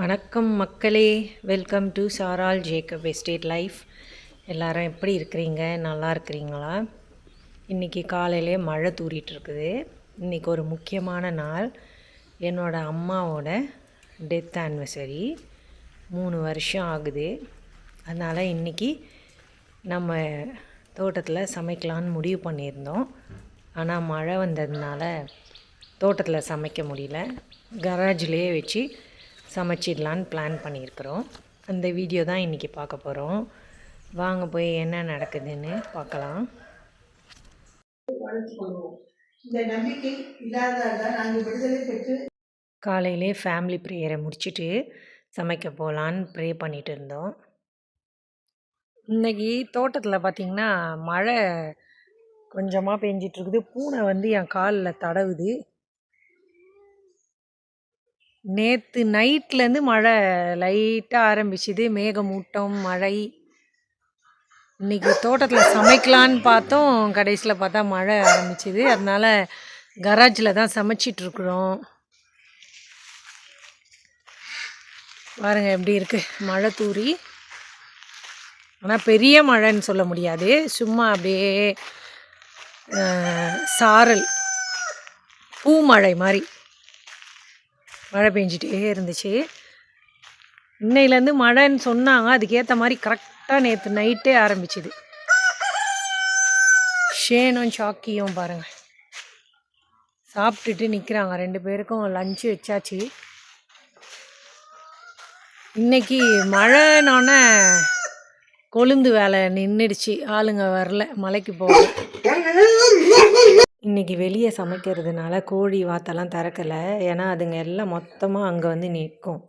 வணக்கம் மக்களே. Welcome to Saral Jacob estate life எல்லாரும் எப்படி இருக்கிறீங்க? நல்லா இருக்கிறீங்களா? இன்றைக்கி காலையிலே மழை தூறிட்டு இருக்குது இன்றைக்கி ஒரு முக்கியமான நாள். என்னோடய அம்மாவோட டெத் ஆனிவர்சரி மூணு வருஷம் ஆகுது. அதனால் இன்றைக்கி நம்ம தோட்டத்தில் சமைக்கலான்னு முடிவு பண்ணியிருந்தோம். ஆனால் மழை வந்ததுனால தோட்டத்தில் சமைக்க முடியல. கராஜ்லேயே வச்சு சமைச்சிடலான்னு பிளான் பண்ணியிருக்கிறோம். அந்த வீடியோ தான் இன்றைக்கி பார்க்க போகிறோம் வாங்க போய் என்ன நடக்குதுன்னு பார்க்கலாம். இந்த நம்பிக்கை விடுதலை பெற்று காலையிலே ஃபேமிலி ப்ரேயரை முடிச்சுட்டு சமைக்க போகலான்னு ப்ரே பண்ணிட்டு இருந்தோம். இன்றைக்கி தோட்டத்தில் பார்த்திங்கன்னா மழை கொஞ்சமாக பெஞ்சிட்ருக்குது பூனை வந்து என் காலில் தடவுது. நேற்று நைட்லேருந்து மழை லைட்டாக ஆரம்பிச்சுது. மேகமூட்டம் மழை. இன்னைக்கு தோட்டத்தில் சமைக்கலான்னு பார்த்தோம் கடைசியில் பார்த்தா மழை ஆரம்பிச்சுது. அதனால் கராஜில் தான் சமைச்சிட்ருக்குறோம். பாருங்கள் எப்படி இருக்குது மழை தூரி ஆனால் பெரிய மழைன்னு சொல்ல முடியாது. சும்மா அப்படியே சாரல். பூமழை மாதிரி. மழை பெஞ்சிட்டே இருந்துச்சு. இன்னையிலேருந்து மழைன்னு சொன்னாங்க. அதுக்கேற்ற மாதிரி கரெக்டாக நேற்று நைட்டே ஆரம்பிச்சுது. ஷேனும் சாக்கியும் பாருங்கள் சாப்பிட்டுட்டு நிற்கிறாங்க ரெண்டு பேருக்கும் லஞ்சு வச்சாச்சு. இன்றைக்கி மழைனோடனே கொழுந்து வேலை நின்றுடுச்சு ஆளுங்க வரல. மலைக்கு போக இன்னைக்கு வெளியே சமைக்கிறதுனால கோழி வாத்தெல்லாம் திறக்கலை. ஏன்னா அதுங்க எல்லாம் மொத்தமாக அங்கே வந்து நிற்கும்.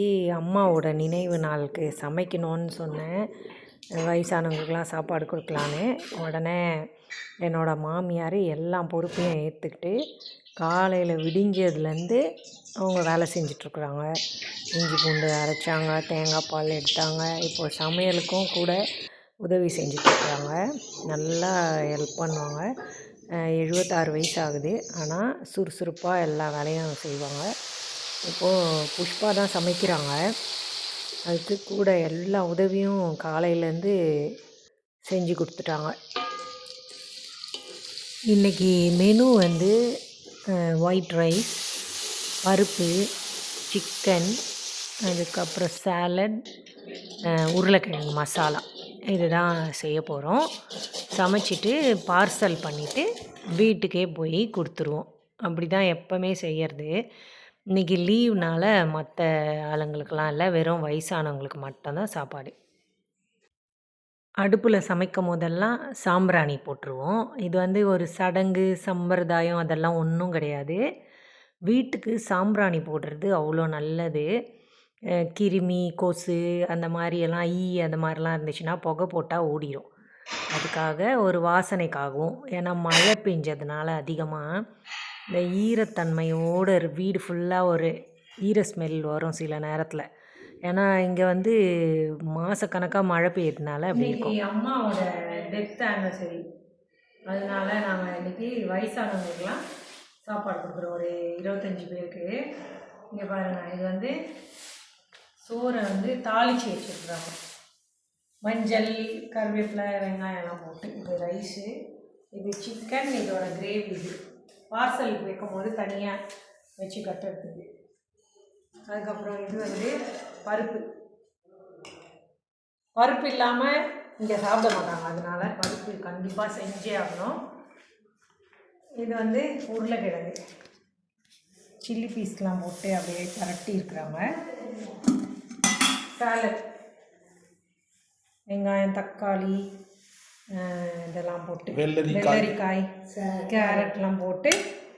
இன்னைக்கு அம்மாவோட நினைவு நாளுக்கு சமைக்கணும்னு சொன்னேன். வயசானவங்களுக்குலாம் சாப்பாடு கொடுக்கலான்னு. உடனே என்னோட மாமியார் எல்லா பொறுப்பையும் ஏற்றுக்கிட்டு காலையில் விடிஞ்சதுலேருந்து அவங்க வேலை செஞ்சிட்ருக்குறாங்க. இஞ்சி பூண்டு அரைச்சாங்க தேங்காய் பால் எடுத்தாங்க. இப்போ சமையலுக்கும் கூட உதவி செஞ்சிட்ருக்குறாங்க. நல்லா ஹெல்ப் பண்ணுவாங்க. எழுபத்தாறு வயசு ஆகுது. ஆனால் சுறுசுறுப்பாக எல்லா வேலையும் செய்வாங்க. இப்போது புஷ்பா தான் சமைக்கிறாங்க. அதுக்கு கூட எல்லா உதவியும் காலையிலேருந்து செஞ்சு கொடுத்துட்டாங்க. இன்றைக்கி மெனு வந்து ஒயிட் ரைஸ் பருப்பு சிக்கன் அதுக்கப்புறம் சாலட் உருளைக்கிழங்கு மசாலா. இதுதான் செய்ய போகிறோம் சமைச்சிட்டு பார்சல் பண்ணிவிட்டு வீட்டுக்கே போய் கொடுத்துருவோம். அப்படி தான் எப்போவுமே செய்யறது. இன்றைக்கி லீவ்னால மற்ற ஆளுங்களுக்கெல்லாம் இல்லை வெறும் வயசானவங்களுக்கு மட்டும்தான் சாப்பாடு. அடுப்பில் சமைக்கும் போதெல்லாம் சாம்பிராணி போட்டுருவோம். இது வந்து ஒரு சடங்கு சம்பிரதாயம் அதெல்லாம் ஒன்றும் கிடையாது. வீட்டுக்கு சாம்பிராணி போடுறது அவ்வளோ நல்லது. கிருமி கொசு அந்த மாதிரியெல்லாம் ஈ அந்த மாதிரிலாம் இருந்துச்சுன்னா புகை போட்டால் ஓடிடும் அதுக்காக ஒரு வாசனைக்காகவும் ஏன்னா மழை பெஞ்சதுனால அதிகமாக இந்த ஈரத்தன்மையோட வீடு ஃபுல்லாக ஒரு ஈர ஸ்மெல் வரும் சில நேரத்தில். ஏன்னா இங்கே வந்து மாதக்கணக்காக மழை பெய்யறதுனால அப்படி இருக்கும். அம்மாவோட டெத் ஆனிவர்சரி அதனால நாங்கள் இன்னைக்கு வயசானவங்களுக்குலாம் சாப்பாடு கொடுக்குறோம் ஒரு இருபத்தஞ்சி பேருக்கு. இங்கே பாருங்கள் இது வந்து சோறை வந்து தாளித்து வச்சுருக்குறாங்க. மஞ்சள் கருவேப்பிலை வெங்காயம் எல்லாம் போட்டு. இது ரைஸு இது சிக்கன் இதோட கிரேவி இது. பார்சல் வைக்கும் போது தனியாக வச்சு கட்டுறதுக்கு. அதுக்கப்புறம் இது வந்து பருப்பு. பருப்பு இல்லாமல் இங்கே சாப்பிட மாட்டாங்க. அதனால பருப்பு கண்டிப்பாக செஞ்சே ஆகணும். இது வந்து உருளைக்கிழங்கு. சில்லி பீஸ்லாம் போட்டு அப்படியே பரட்டி இருக்கிறாங்க. சாலட் வெங்காயம் தக்காளி இதெல்லாம் போட்டு வெள்ளரிக்காய். கேரட்லாம் போட்டு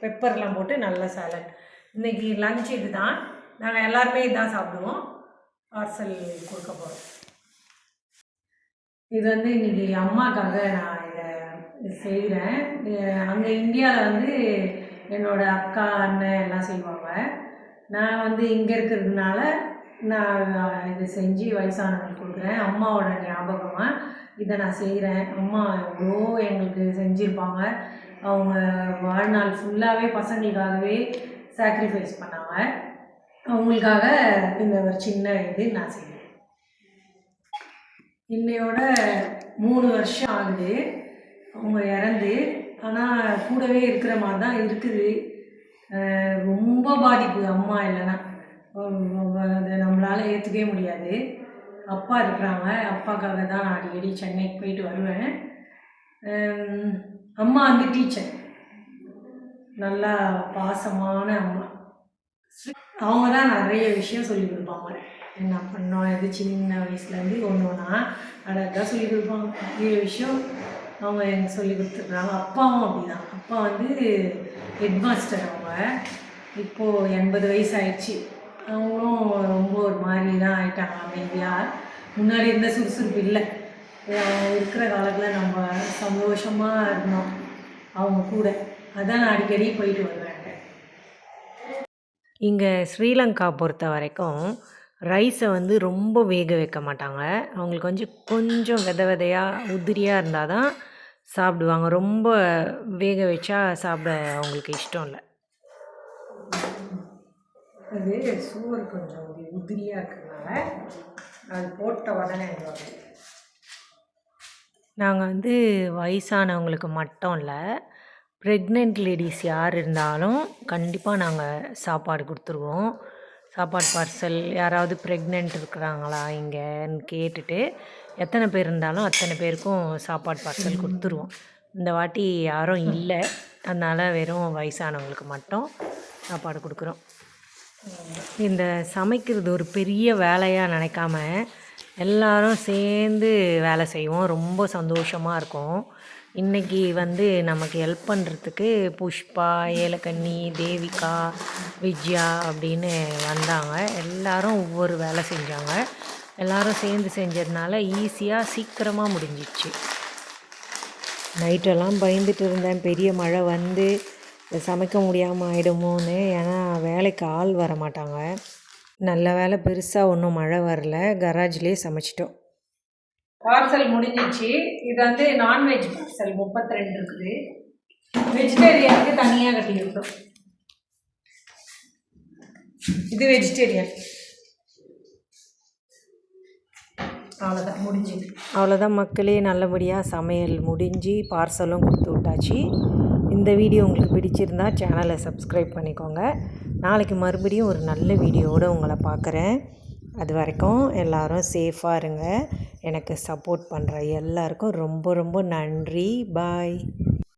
பெப்பர்லாம் போட்டு நல்ல சாலட் இன்னைக்கு லஞ்ச் இதுதான். நாங்கள் எல்லாருமே இதான் சாப்பிடுவோம். பார்சல் கொடுக்க போகிறோம் இது வந்து இன்னைக்கு அம்மாக்காக நான் இதை செய்கிறேன் அங்கே இந்தியாவில் வந்து என்னோட அக்கா அண்ணன் எல்லாம் செய்வாங்க. நான் வந்து இங்கே இருக்கிறதுனால நான் இதை செஞ்சு வயசானவங்களுக்கு கொடுக்குறேன். அம்மாவோட ஞாபகமாக இதை நான் செய்கிறேன் அம்மா எவ்வளோ எங்களுக்கு செஞ்சுருப்பாங்க. அவங்க வாழ்நாள் ஃபுல்லாகவே பசங்களுக்காகவே சாக்ரிஃபைஸ் பண்ணாங்க. அவங்களுக்காக இந்த ஒரு சின்ன இது நான் செய்கிறேன் இன்னையோட மூணு வருஷம் ஆகுது. அவங்க இறந்து. ஆனால் கூடவே இருக்கிற மாதிரி தான் இருக்குது. ரொம்ப பாதிப்பு அம்மா இல்லைன்னா. அதை நம்மளால் ஏற்றுக்கவே முடியாது. அப்பா இருக்கிறாங்க. அப்பாக்காக தான் நான் அடிக்கடி சென்னைக்கு போயிட்டு வருவேன். அம்மா வந்து டீச்சர் நல்லா பாசமான அம்மா. அவங்க தான் நிறைய விஷயம் சொல்லி கொடுப்பாங்க. என்ன பண்ணோம் எது சின்ன வயசுலேருந்து ஒன்று ஒன்றா அழகாக சொல்லி கொடுப்பாங்க. நிறைய விஷயம் அவங்க எனக்கு சொல்லி கொடுத்துருக்குறாங்க அப்பாவும் அப்படிதான். அப்பா வந்து ஹெட்மாஸ்டர் அவங்க. இப்போது எண்பது வயசு ஆயிடுச்சு. அவங்களும் ரொம்ப ஒரு மாதிரி தான் ஆயிட்டாங்க அமைதியாக முன்னாடி இருந்த சுறுசுறுப்பு இல்லை. அவங்க இருக்கிற காலத்தில் நம்ம சந்தோஷமாக இருந்தோம். அவங்க கூட. அதான் நான் அடிக்கடி போயிட்டு வருவேன். இங்கே ஸ்ரீலங்கா பொறுத்த வரைக்கும் ரைஸை வந்து ரொம்ப வேக வைக்க மாட்டாங்க. அவங்களுக்கு கொஞ்சம் கொஞ்சம் வித விதையாக உதிரியாக இருந்தால் தான் சாப்பிடுவாங்க. ரொம்ப வேக வச்சா சாப்பிட அவங்களுக்கு இஷ்டம் இல்லை. இது சுவர் கொஞ்சம் உதிரியாக இருக்கிறதுனால அது போட்ட உடனே நாங்கள் வந்து வயசானவங்களுக்கு மட்டும் இல்லை ப்ரெக்னென்ட் லேடிஸ் யார் இருந்தாலும் கண்டிப்பாக நாங்கள் சாப்பாடு கொடுத்துருவோம். சாப்பாடு பார்சல் யாராவது ப்ரெக்னென்ட் இருக்கிறாங்களா இங்கேன்னு கேட்டுட்டு எத்தனை பேர் இருந்தாலும் அத்தனை பேருக்கும் சாப்பாடு பார்சல் கொடுத்துருவோம். இந்த வாட்டி யாரும் இல்லை அதனால் வெறும் வயசானவங்களுக்கு மட்டும் சாப்பாடு கொடுக்குறோம். இந்த சமைக்கிறது ஒரு பெரிய வேலையாக நினைக்காம எல்லாரும் சேர்ந்து வேலை செய்வோம். ரொம்ப சந்தோஷமாக இருக்கும். இன்றைக்கி வந்து நமக்கு ஹெல்ப் பண்ணுறதுக்கு புஷ்பா ஏலக்கண்ணி தேவிகா விஜயா அப்படின்னு வந்தாங்க. எல்லாரும் ஒவ்வொரு வேலை செஞ்சாங்க. எல்லாரும் சேர்ந்து செஞ்சதுனால ஈஸியாக சீக்கிரமாக முடிஞ்சிச்சு. நைட்டெல்லாம் பயந்துட்டு இருந்தேன். பெரிய மழை வந்து சமைக்க முடியாமல் ஆகிடுமோன்னு ஏன்னா வேலைக்கு ஆள் வர மாட்டாங்க. நல்ல வேலை பெருசாக ஒன்றும் மழை வரல கராஜ்லேயே சமைச்சிட்டோம். பார்சல் முடிஞ்சிச்சு. இது வந்து நான்வெஜ் பார்சல் முப்பத்தி ரெண்டு இருக்குது வெஜிடேரியனுக்கு தனியாக கட்டியிருக்கோம். இது வெஜிடேரியன் அவ்வளோதான் முடிஞ்சு அவ்வளோதான் மக்களே நல்லபடியாக சமையல் முடிஞ்சு பார்சலும் கொடுத்து விட்டாச்சு. இந்த வீடியோ உங்களுக்கு பிடிச்சிருந்தா சேனலை சப்ஸ்கிரைப் பண்ணிக்கோங்க. நாளைக்கு மறுபடியும் ஒரு நல்ல வீடியோவோடு உங்களை பார்க்குறேன். அது வரைக்கும் எல்லோரும் சேஃபாக இருங்க. எனக்கு சப்போர்ட் பண்ணுற எல்லாருக்கும் ரொம்ப ரொம்ப நன்றி. பாய்